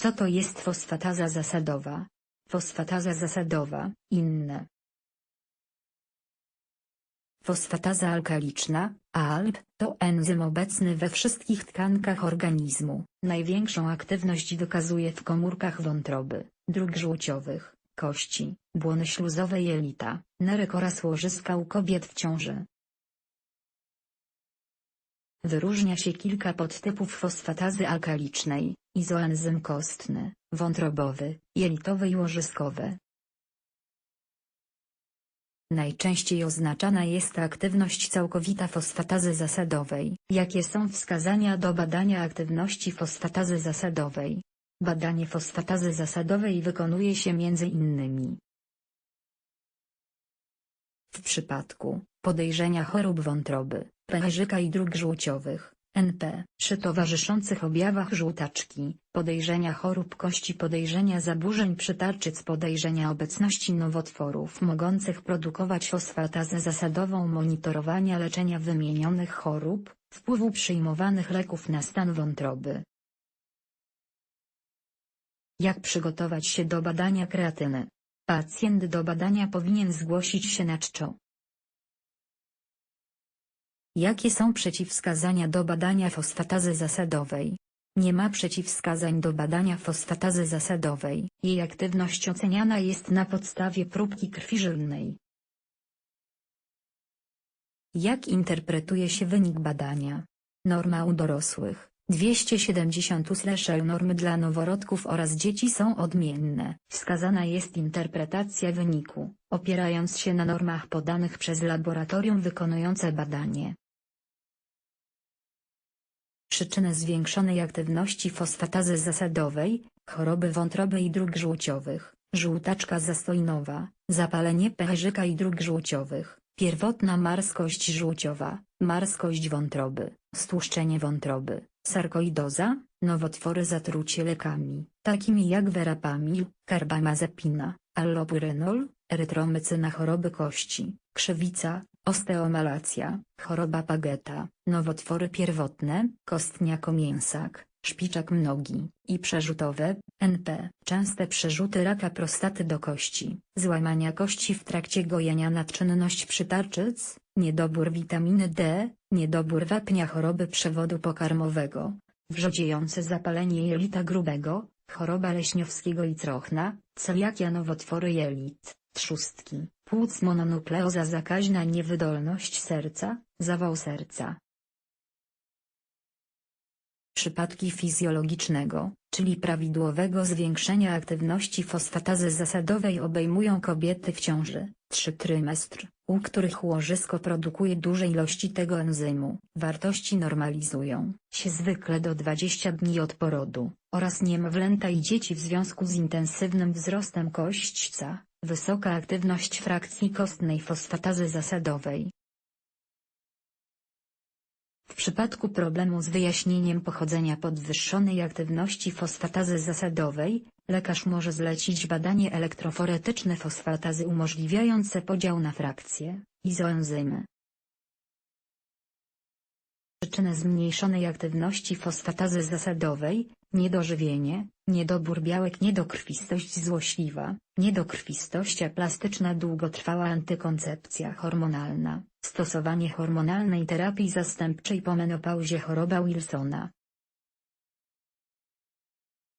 Co to jest fosfataza zasadowa? Fosfataza zasadowa, inne. Fosfataza alkaliczna, ALP, to enzym obecny we wszystkich tkankach organizmu. Największą aktywność wykazuje w komórkach wątroby, dróg żółciowych, kości, błony śluzowe jelita, nerek oraz łożyska u kobiet w ciąży. Wyróżnia się kilka podtypów fosfatazy alkalicznej, izoenzym kostny, wątrobowy, jelitowy i łożyskowy. Najczęściej oznaczana jest aktywność całkowita fosfatazy zasadowej. Jakie są wskazania do badania aktywności fosfatazy zasadowej? Badanie fosfatazy zasadowej wykonuje się między innymi w przypadku podejrzenia chorób wątroby, pęcherzyka i dróg żółciowych, NP, przy towarzyszących objawach żółtaczki, podejrzenia chorób kości podejrzenia zaburzeń przytarczyc podejrzenia obecności nowotworów mogących produkować fosfatazę zasadową monitorowania leczenia wymienionych chorób, wpływu przyjmowanych leków na stan wątroby. Jak przygotować się do badania kreatyny? Pacjent do badania powinien zgłosić się na czczo. Jakie są przeciwwskazania do badania fosfatazy zasadowej? Nie ma przeciwwskazań do badania fosfatazy zasadowej. Jej aktywność oceniana jest na podstawie próbki krwi żylnej. Jak interpretuje się wynik badania? Norma u dorosłych 270 normy dla noworodków oraz dzieci są odmienne. Wskazana jest interpretacja wyniku, opierając się na normach podanych przez laboratorium wykonujące badanie. Przyczyny zwiększonej aktywności fosfatazy zasadowej, choroby wątroby i dróg żółciowych, żółtaczka zastojnowa, zapalenie pęcherzyka i dróg żółciowych, pierwotna marskość żółciowa, marskość wątroby, stłuszczenie wątroby, sarkoidoza, nowotwory zatrucie lekami, takimi jak verapamil, karbamazepina, allopyrynol, erytromycyna choroby kości, krzywica, osteomalacja, choroba Pageta, nowotwory pierwotne, kostniako-mięsak, szpiczak mnogi, i przerzutowe, NP, częste przerzuty raka prostaty do kości, złamania kości w trakcie gojenia nadczynność przytarczyc, niedobór witaminy D, niedobór wapnia choroby przewodu pokarmowego, wrzodziejące zapalenie jelita grubego, choroba leśniowskiego i trochna, celiakia nowotwory jelit, trzustki, płuc mononukleoza zakaźna niewydolność serca, zawał serca. Przypadki fizjologicznego, czyli prawidłowego zwiększenia aktywności fosfatazy zasadowej obejmują kobiety w ciąży, 3 trymestr, u których łożysko produkuje duże ilości tego enzymu. Wartości normalizują się zwykle do 20 dni od porodu, oraz niemowlęta i dzieci w związku z intensywnym wzrostem kośćca, wysoka aktywność frakcji kostnej fosfatazy zasadowej, przypadku problemu z wyjaśnieniem pochodzenia podwyższonej aktywności fosfatazy zasadowej, lekarz może zlecić badanie elektroforetyczne fosfatazy umożliwiające podział na frakcje, izoenzymy. Przyczyny zmniejszonej aktywności fosfatazy zasadowej, niedożywienie, niedobór białek niedokrwistość złośliwa, niedokrwistość aplastyczna długotrwała antykoncepcja hormonalna, stosowanie hormonalnej terapii zastępczej po menopauzie choroba Wilsona,